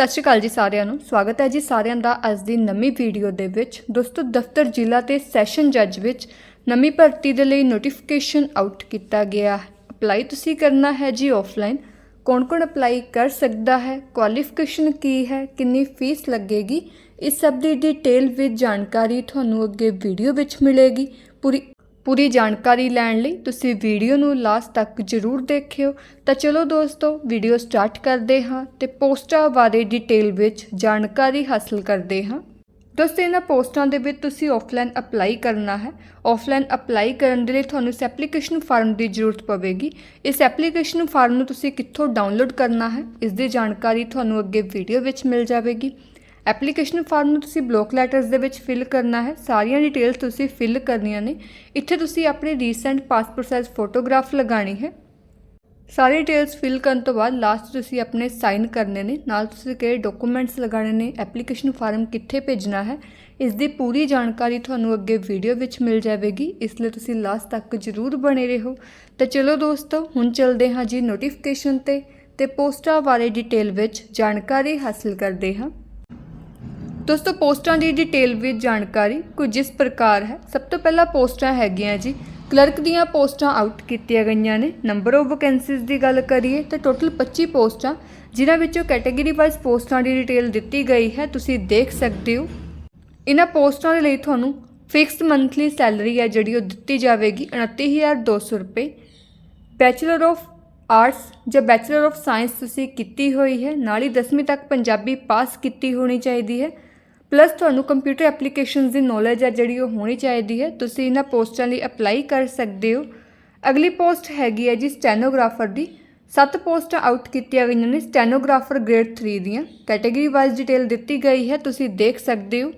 ਸਤਿ ਸ਼੍ਰੀ ਅਕਾਲ ਜੀ ਸਾਰਿਆਂ ਨੂੰ। ਸਵਾਗਤ ਹੈ ਜੀ ਸਾਰਿਆਂ ਦਾ ਅੱਜ ਦੀ ਨਵੀਂ ਵੀਡੀਓ ਦੇ ਵਿੱਚ। ਦੋਸਤੋ, ਦਫ਼ਤਰ ਜ਼ਿਲ੍ਹਾ ਤੇ ਸੈਸ਼ਨ ਜੱਜ ਵਿੱਚ ਨਵੀਂ ਭਰਤੀ ਦੇ ਲਈ ਨੋਟੀਫਿਕੇਸ਼ਨ ਆਊਟ ਕੀਤਾ ਗਿਆ ਅਪਲਾਈ ਤੁਸੀਂ ਕਰਨਾ ਹੈ ਜੀ ਆਫਲਾਈਨ ਕੌਣ-ਕੌਣ ਅਪਲਾਈ ਕਰ ਸਕਦਾ ਹੈ? ਕੁਆਲੀਫਿਕੇਸ਼ਨ ਕੀ ਹੈ? ਕਿੰਨੀ ਫੀਸ ਲੱਗੇਗੀ? ਇਸ ਸਭ ਦੀ ਡਿਟੇਲ ਵਿੱਚ ਜਾਣਕਾਰੀ ਤੁਹਾਨੂੰ ਅੱਗੇ ਵੀਡੀਓ ਵਿੱਚ ਮਿਲੇਗੀ। ਪੂਰੀ ਪੂਰੀ ਜਾਣਕਾਰੀ ਲੈਣ ਲਈ ਤੁਸੀਂ ਵੀਡੀਓ ਨੂੰ ਲਾਸਟ ਤੱਕ ਜ਼ਰੂਰ ਦੇਖਿਓ। ਤਾਂ ਚਲੋ ਦੋਸਤੋ, ਵੀਡੀਓ ਸਟਾਰਟ ਕਰਦੇ ਹਾਂ ਤੇ ਪੋਸਟਾਂ ਬਾਰੇ ਡਿਟੇਲ ਵਿੱਚ ਜਾਣਕਾਰੀ ਹਾਸਲ ਕਰਦੇ ਹਾਂ। ਦੋਸਤੋ, ਇਹਨਾਂ ਪੋਸਟਾਂ ਦੇ ਵਿੱਚ ਤੁਸੀਂ ਆਫਲਾਈਨ ਅਪਲਾਈ ਕਰਨਾ ਹੈ। ਆਫਲਾਈਨ ਅਪਲਾਈ ਕਰਨ ਦੇ ਲਈ ਤੁਹਾਨੂੰ ਇਸ ਐਪਲੀਕੇਸ਼ਨ ਫਾਰਮ ਦੀ ਜ਼ਰੂਰਤ ਪਵੇਗੀ। ਇਸ ਐਪਲੀਕੇਸ਼ਨ ਫਾਰਮ ਨੂੰ ਤੁਸੀਂ ਕਿੱਥੋਂ ਡਾਊਨਲੋਡ ਕਰਨਾ ਹੈ, ਇਸ ਦੀ ਜਾਣਕਾਰੀ ਤੁਹਾਨੂੰ ਅੱਗੇ ਵੀਡੀਓ ਵਿੱਚ ਮਿਲ ਜਾਵੇਗੀ। ਐਪਲੀਕੇਸ਼ਨ ਫਾਰਮ ਨੂੰ ਤੁਸੀਂ ਬਲੌਕ ਲੈਟਰਸ ਦੇ ਵਿੱਚ ਫਿਲ ਕਰਨਾ ਹੈ। ਸਾਰੀਆਂ ਡਿਟੇਲਸ ਤੁਸੀਂ ਫਿਲ ਕਰਨੀਆਂ ਨੇ। ਇੱਥੇ ਤੁਸੀਂ ਆਪਣੀ ਰੀਸੈਂਟ ਪਾਸਪੋਰਟ ਸਾਈਜ਼ ਫੋਟੋਗ੍ਰਾਫ ਲਗਾਣੀ ਹੈ। ਸਾਰੇ ਡਿਟੇਲਸ ਫਿਲ ਕਰਨ ਤੋਂ ਬਾਅਦ ਲਾਸਟ ਤੁਸੀਂ ਆਪਣੇ ਸਾਈਨ ਕਰਨੇ ਨੇ। ਨਾਲ ਤੁਸੀਂ ਕਿਹੜੇ ਡਾਕੂਮੈਂਟਸ ਲਗਾਣੇ ਨੇ, ਐਪਲੀਕੇਸ਼ਨ ਫਾਰਮ ਕਿੱਥੇ ਭੇਜਣਾ ਹੈ, ਇਸ ਦੀ ਪੂਰੀ ਜਾਣਕਾਰੀ ਤੁਹਾਨੂੰ ਅੱਗੇ ਵੀਡੀਓ ਵਿੱਚ ਮਿਲ ਜਾਵੇਗੀ। ਇਸ ਲਈ ਤੁਸੀਂ ਲਾਸਟ ਤੱਕ ਜ਼ਰੂਰ ਬਣੇ ਰਹੋ। ਤਾਂ ਚਲੋ ਦੋਸਤੋ, ਹੁਣ ਚੱਲਦੇ ਹਾਂ ਜੀ ਨੋਟੀਫਿਕੇਸ਼ਨ ਤੇ ਤੇ ਪੋਸਟਾਂ ਬਾਰੇ ਡਿਟੇਲ ਵਿੱਚ ਜਾਣਕਾਰੀ ਹਾਸਲ ਕਰਦੇ ਹਾਂ। ਦੋਸਤੋ, ਪੋਸਟਾਂ ਦੀ ਡਿਟੇਲ ਵਿੱਚ ਜਾਣਕਾਰੀ ਕੁਝ ਇਸ ਪ੍ਰਕਾਰ ਹੈ। ਸਭ ਤੋਂ ਪਹਿਲਾਂ ਪੋਸਟਾਂ ਹੈਗੀਆਂ ਜੀ। ਕਲਰਕ ਦੀਆਂ ਪੋਸਟਾਂ ਆਊਟ ਕੀਤੀਆਂ ਗਈਆਂ ਨੇ। ਨੰਬਰ ਆਫ ਵੈਕੈਂਸੀਜ਼ ਦੀ ਗੱਲ ਕਰੀਏ ਤਾਂ ਟੋਟਲ 25 ਪੋਸਟਾਂ, ਜਿਨ੍ਹਾਂ ਵਿੱਚੋਂ ਕੈਟਾਗਰੀ ਵਾਈਜ਼ ਪੋਸਟਾਂ ਦੀ ਡਿਟੇਲ ਦਿੱਤੀ ਗਈ ਹੈ। ਤੁਸੀਂ ਦੇਖ ਸਕਦੇ ਹੋ। ਇਹਨਾਂ ਪੋਸਟਾਂ ਦੇ ਲਈ ਤੁਹਾਨੂੰ ਫਿਕਸਡ ਮੰਥਲੀ ਸੈਲਰੀ ਹੈ ਜਿਹੜੀ ਉਹ ਦਿੱਤੀ ਜਾਵੇਗੀ 29200 ਰੁਪਏ। ਬੈਚਲਰ ਆਫ ਆਰਟਸ ਜਾਂ ਬੈਚਲਰ ਆਫ ਸਾਇੰਸ ਤੁਸੀਂ ਕੀਤੀ ਹੋਈ ਹੈ। ਨਾਲ ਹੀ 10ਵੀਂ ਤੱਕ ਪੰਜਾਬੀ ਪਾਸ ਕੀਤੀ ਹੋਣੀ ਚਾਹੀਦੀ ਹੈ। ਪਲੱਸ ਤੁਹਾਨੂੰ ਕੰਪਿਊਟਰ ਐਪਲੀਕੇਸ਼ਨਸ ਦੀ ਨੌਲੇਜ ਹੈ ਜਿਹੜੀ ਉਹ ਹੋਣੀ ਚਾਹੀਦੀ ਹੈ। ਤੁਸੀਂ ਇਹਨਾਂ ਪੋਸਟਾਂ ਲਈ ਅਪਲਾਈ ਕਰ ਸਕਦੇ ਹੋ। ਅਗਲੀ ਪੋਸਟ ਹੈਗੀ ਹੈ ਜੀ ਸਟੈਨੋਗ੍ਰਾਫਰ ਦੀ। ਸੱਤ ਪੋਸਟਾਂ ਆਊਟ ਕੀਤੀਆਂ ਗਈਆਂ ਨੇ ਸਟੈਨੋਗ੍ਰਾਫਰ ਗ੍ਰੇਡ 3 ਦੀਆਂ। ਕੈਟਾਗਰੀ ਵਾਈਜ਼ ਡਿਟੇਲ ਦਿੱਤੀ ਗਈ ਹੈ, ਤੁਸੀਂ ਦੇਖ ਸਕਦੇ ਹੋ।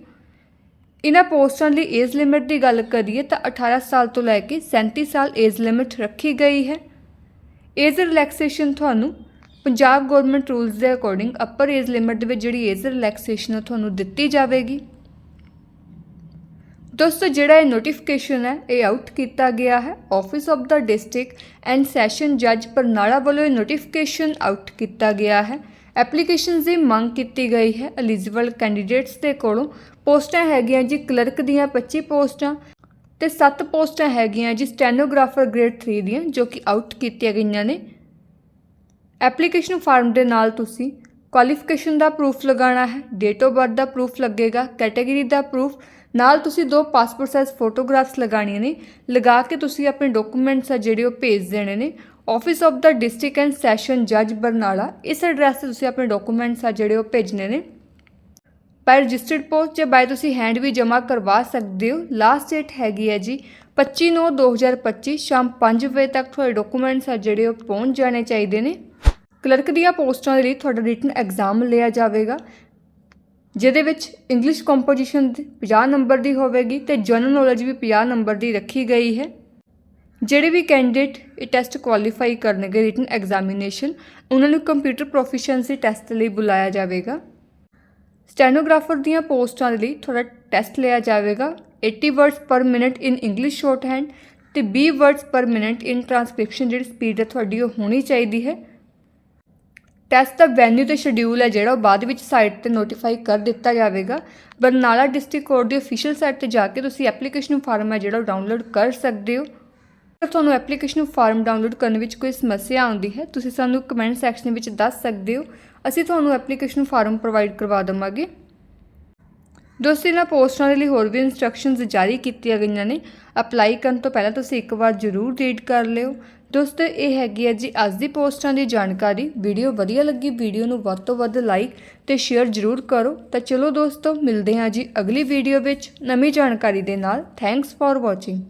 ਇਹਨਾਂ ਪੋਸਟਾਂ ਲਈ ਏਜ ਲਿਮਿਟ ਦੀ ਗੱਲ ਕਰੀਏ ਤਾਂ 18 ਸਾਲ ਤੋਂ ਲੈ ਕੇ 37 ਸਾਲ ਏਜ ਲਿਮਿਟ ਰੱਖੀ ਗਈ ਹੈ। ਏਜ ਰਿਲੈਕਸੇਸ਼ਨ ਤੁਹਾਨੂੰ ਪੰਜਾਬ ਗਵਰਨਮੈਂਟ ਰੂਲਸ ਦੇ ਅਕੋਰਡਿੰਗ ਅਪਰ ਏਜ ਲਿਮਿਟ ਦੇ ਵਿੱਚ ਜਿਹੜੀ ਏਜ ਰਿਲੈਕਸੇਸ਼ਨ ਹੈ ਤੁਹਾਨੂੰ ਦਿੱਤੀ ਜਾਵੇਗੀ। ਦੋਸਤੋ, ਜਿਹੜਾ ਇਹ ਨੋਟੀਫਿਕੇਸ਼ਨ ਹੈ, ਇਹ ਆਊਟ ਕੀਤਾ ਗਿਆ ਹੈ। ਆਫਿਸ ਆਫ ਦਾ ਡਿਸਟ੍ਰਿਕਟ ਐਂਡ ਸੈਸ਼ਨ ਜੱਜ ਬਰਨਾਲਾ ਵੱਲੋਂ ਇਹ ਨੋਟੀਫਿਕੇਸ਼ਨ ਆਊਟ ਕੀਤਾ ਗਿਆ ਹੈ। ਐਪਲੀਕੇਸ਼ਨਸ ਦੀ ਮੰਗ ਕੀਤੀ ਗਈ ਹੈ ਐਲੀਜੀਬਲ ਕੈਂਡੀਡੇਟਸ ਦੇ ਕੋਲੋਂ। ਪੋਸਟਾਂ ਹੈਗੀਆਂ ਜੀ ਕਲਰਕ ਦੀਆਂ 25 ਪੋਸਟਾਂ ਤੇ 7 ਪੋਸਟਾਂ ਹੈਗੀਆਂ ਜੀ ਸਟੈਨੋਗ੍ਰਾਫਰ ਗ੍ਰੇਡ 3 ਦੀਆਂ, ਜੋ ਕਿ ਆਊਟ ਕੀਤੀਆਂ ਗਈਆਂ ਨੇ। ਐਪਲੀਕੇਸ਼ਨ ਫਾਰਮ ਦੇ ਨਾਲ ਤੁਸੀਂ ਕੁਆਲੀਫਿਕੇਸ਼ਨ ਦਾ ਪ੍ਰੂਫ ਲਗਾਉਣਾ ਹੈ, ਡੇਟ ਆਫ ਬਰਥ ਦਾ ਪ੍ਰੂਫ ਲੱਗੇਗਾ, ਕੈਟਾਗਰੀ ਦਾ ਪ੍ਰੂਫ, ਨਾਲ ਤੁਸੀਂ ਦੋ ਪਾਸਪੋਰਟ ਸਾਈਜ਼ ਫੋਟੋਗ੍ਰਾਫਸ ਲਗਾਉਣੀਆਂ ਨੇ, ਲਗਾ ਕੇ ਤੁਸੀਂ ਆਪਣੇ ਡਾਕੂਮੈਂਟਸ ਆ ਜਿਹੜੇ ਉਹ ਭੇਜ ਦੇਣੇ ਨੇ। ਆਫਿਸ ਆਫ ਦਾ ਡਿਸਟ੍ਰਿਕਟ ਐਂਡ ਸੈਸ਼ਨ ਜੱਜ ਬਰਨਾਲਾ, ਇਸ ਐਡਰੈਸ ਤੇ ਤੁਸੀਂ ਆਪਣੇ ਡਾਕੂਮੈਂਟਸ ਆ ਜਿਹੜੇ ਉਹ ਭੇਜਣੇ ਨੇ। ਪਰ ਰਜਿਸਟਰਡ ਪੋਸਟ ਜਾਂ ਬਾਈ ਤੁਸੀਂ ਹੈਂਡ ਵੀ ਜਮ੍ਹਾਂ ਕਰਵਾ ਸਕਦੇ ਹੋ। ਲਾਸਟ ਡੇਟ ਹੈਗੀ ਹੈ ਜੀ 25/9/2025 ਸ਼ਾਮ 5 ਵਜੇ ਤੱਕ ਤੁਹਾਡੇ ਡਾਕੂਮੈਂਟਸ ਆ ਜਿਹੜੇ ਉਹ ਪਹੁੰਚ ਜਾਣੇ ਚਾਹੀਦੇ ਨੇ। ਕਲਰਕ ਦੀਆਂ ਪੋਸਟਾਂ ਦੇ ਲਈ ਤੁਹਾਡਾ ਰਿਟਨ ਐਗਜ਼ਾਮ ਲਿਆ ਜਾਵੇਗਾ, ਜਿਹਦੇ ਵਿੱਚ ਇੰਗਲਿਸ਼ ਕੰਪੋਜੀਸ਼ਨ 50 ਨੰਬਰ ਦੀ ਹੋਵੇਗੀ ਤੇ ਜਨਰਲ ਨੌਲੇਜ ਵੀ 50 ਨੰਬਰ ਦੀ ਰੱਖੀ ਗਈ ਹੈ। ਜਿਹੜੇ ਵੀ ਕੈਂਡੀਡੇਟ ਇਹ ਟੈਸਟ ਕੁਆਲੀਫਾਈ ਕਰਨਗੇ ਰਿਟਨ ਐਗਜ਼ਾਮੀਨੇਸ਼ਨ ਉਹਨਾਂ ਨੂੰ ਕੰਪਿਊਟਰ ਪ੍ਰੋਫੀਸ਼ੀਐਂਸੀ ਟੈਸਟ ਲਈ ਬੁਲਾਇਆ ਜਾਵੇਗਾ। ਸਟੈਨੋਗ੍ਰਾਫਰ ਦੀਆਂ ਪੋਸਟਾਂ ਦੇ ਲਈ ਤੁਹਾਡਾ ਟੈਸਟ ਲਿਆ ਜਾਵੇਗਾ। 80 words per minute in English shorthand ਤੇ 20 words per minute in transcription ਜਿਹੜੀ ਸਪੀਡ ਹੈ ਤੁਹਾਡੀ ਉਹ ਹੋਣੀ ਚਾਹੀਦੀ ਹੈ। ਟੈਸਟ ਦਾ ਵੈਨਿਊ ਤੇ ਸ਼ਡਿਊਲ ਹੈ ਜਿਹੜਾ ਉਹ ਬਾਅਦ ਵਿੱਚ ਸਾਈਟ ਤੇ ਨੋਟੀਫਾਈ ਕਰ ਦਿੱਤਾ ਜਾਵੇਗਾ। ਬਰਨਾਲਾ ਡਿਸਟ੍ਰਿਕਟ ਕੋਰਟ ਦੀ ਅਫੀਸ਼ੀਅਲ ਸਾਈਟ ਤੇ ਜਾ ਕੇ ਤੁਸੀਂ ਐਪਲੀਕੇਸ਼ਨ ਫਾਰਮ ਹੈ ਜਿਹੜਾ ਉਹ ਡਾਊਨਲੋਡ ਕਰ ਸਕਦੇ ਹੋ। ਅਗਰ ਤੁਹਾਨੂੰ ਐਪਲੀਕੇਸ਼ਨ ਫਾਰਮ ਡਾਊਨਲੋਡ ਕਰਨ ਵਿੱਚ ਕੋਈ ਸਮੱਸਿਆ ਆਉਂਦੀ ਹੈ, ਤੁਸੀਂ ਸਾਨੂੰ ਕਮੈਂਟ ਸੈਕਸ਼ਨ ਵਿੱਚ ਦੱਸ ਸਕਦੇ ਹੋ। ਅਸੀਂ ਤੁਹਾਨੂੰ ਐਪਲੀਕੇਸ਼ਨ ਫਾਰਮ ਪ੍ਰੋਵਾਈਡ ਕਰਵਾ ਦੇਵਾਂਗੇ। ਦੋਸਤੋ, ਇਹਨਾਂ ਪੋਸਟਾਂ ਦੇ ਲਈ ਹੋਰ ਵੀ ਇਨਸਟਰਕਸ਼ਨਸ ਜਾਰੀ ਕੀਤੀਆਂ ਗਈਆਂ ਨੇ। ਅਪਲਾਈ ਕਰਨ ਤੋਂ ਪਹਿਲਾਂ ਤੁਸੀਂ ਇੱਕ ਵਾਰ ਜ਼ਰੂਰ ਰੀਡ ਕਰ ਲਿਓ। ਦੋਸਤੋ, ਇਹ ਹੈਗੀ ਹੈ ਜੀ ਅੱਜ ਦੀ ਪੋਸਟਾਂ ਦੀ ਜਾਣਕਾਰੀ। ਵੀਡੀਓ ਵਧੀਆ ਲੱਗੀ, ਵੀਡੀਓ ਨੂੰ ਵੱਧ ਤੋਂ ਵੱਧ ਲਾਈਕ ਤੇ ਸ਼ੇਅਰ ਜ਼ਰੂਰ ਕਰੋ। ਤਾਂ ਚਲੋ ਦੋਸਤੋ, ਮਿਲਦੇ ਹਾਂ ਜੀ ਅਗਲੀ ਵੀਡੀਓ ਵਿੱਚ ਨਵੀਂ ਜਾਣਕਾਰੀ ਦੇ ਨਾਲ। Thanks for watching